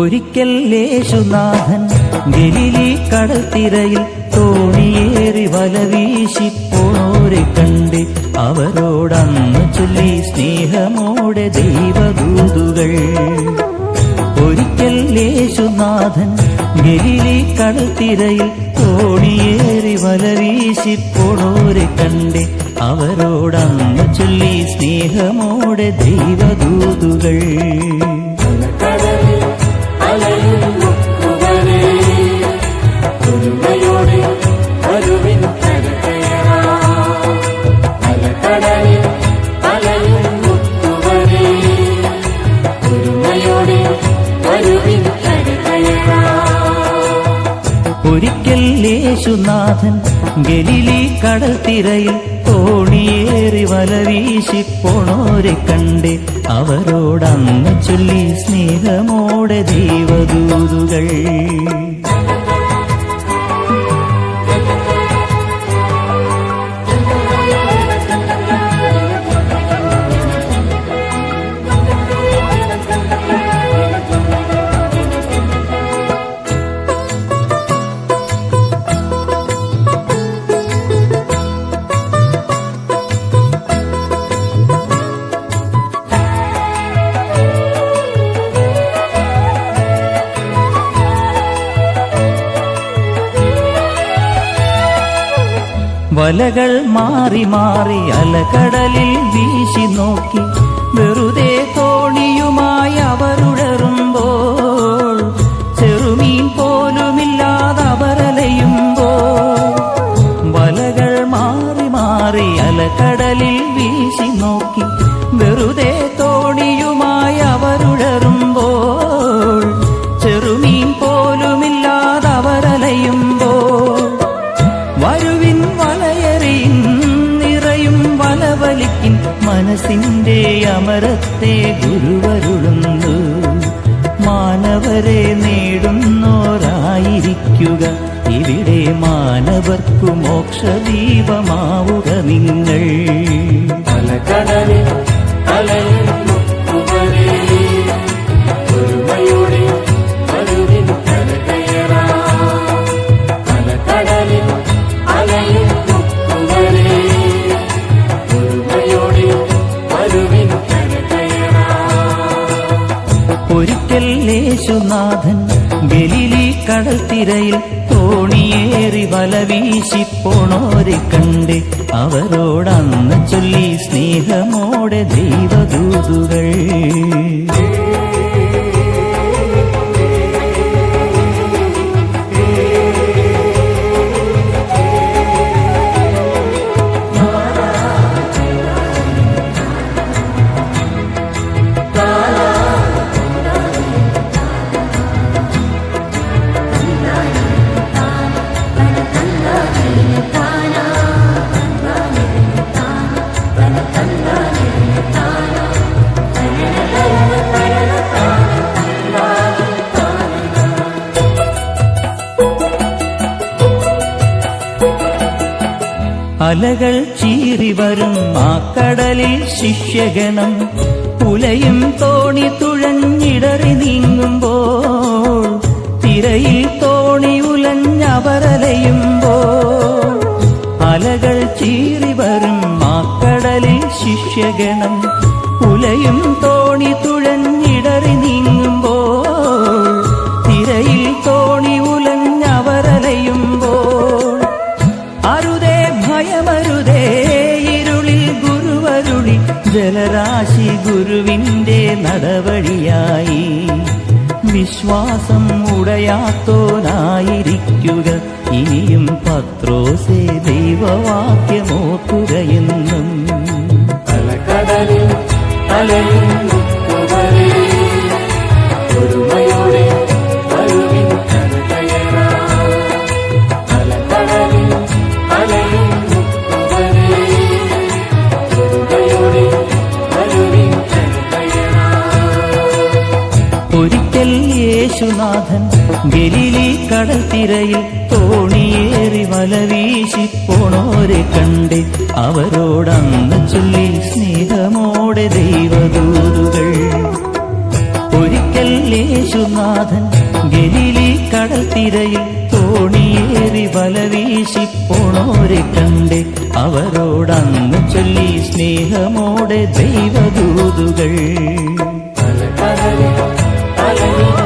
ഒരിക്കൽ യേശുനാഥൻ ഗലിലി കടത്തിരയിൽ തോണിയേറി വല വീശി കണ്ട് അവരോടന്ന് ചൊല്ലി സ്നേഹമോടെ ദൈവദൂതുകൾ. ഒരിക്കൽ യേശുനാഥൻ ഗലിലി കടത്തിരയിൽ തോണിയേറി വല വീശി കണ്ട് അവരോടന്ന് ചൊല്ലി സ്നേഹമോടെ ദൈവദൂതുകൾ. ഒരിക്കൽ യേശുനാഥൻ ഗലിലി കടൽ തിരയിൽ തോണിയേറി വല വീശിപ്പോണോരെ കണ്ട് അവരോടന്ന് ചൊല്ലി സ്നേഹമോടെ ദൈവദൂതുകൾ. വലകൾ മാറി മാറി അലകടലിൽ വീശി നോക്കി. വെറുതെ തോണിയുമായി അവരുടറുമ്പോൾ ചെറുമീൻ പോലുമില്ലാതെ അവരലയുമ്പോൾ. വലകൾ മാറി മാറി അലകടലിൽ വീശി നോക്കി. വെറുതെ വലയറിയിൻ നിറയും വലവലിക്കിൻ മനസ്സിന്റെ അമരത്തെ ഗുരുവരുളുന്നു. മാനവരെ നേടുന്നോരായിരിക്കുക. ഇവിടെ മാനവർക്കു മോക്ഷദീപമാവുക നിങ്ങൾ. അലക്കടലിൽ അലയും യേശുനാഥൻ ഗലിലി കടൽ തിരയിൽ തോണിയേറി വല വീശിപ്പോണോരെ കണ്ട് അവരോടന്ന് ചൊല്ലി സ്നേഹമോടെ ദൈവദൂതുകൾ. അലകൾ ചീറി വരും ആ കടലിൽ ശിഷ്യഗണം. പുലയും തോണി തുഴഞ്ഞിടറി നീങ്ങുമ്പോൾ തിരയിൽ തോണി ഉലഞ്ഞവരലയുമ്പോൾ അലകൾ ചീറി വരും ആ കടലിൽ ശിഷ്യഗണം. പുലയും തോണി ഗുരുവിന്റെ നടവഴിയായി. വിശ്വാസം ഉടയാത്തോനായിരിക്കുക. ഇനിയും പത്രോസേ ദൈവവാക്യമോക്കുകയെന്നും അലക്കടലിൽ അലയും യേശുനാഥൻ ഗലിലി കടൽ തിരയിൽ തോണിയേറി വലവീശി പോണോരെ കണ്ട് അവരോടന്ന് ചൊല്ലി സ്നേഹമോടെ ദൈവദൂതുകൾ ഒരിക്കൽ യേശുനാഥൻ ഗലിലി കടൽ തിരയിൽ തോണിയേറി വലവീശി പോണോരെ കണ്ട് അവരോടന്ന് ചൊല്ലി സ്നേഹമോടെ ദൈവദൂതുകൾ Oh, you.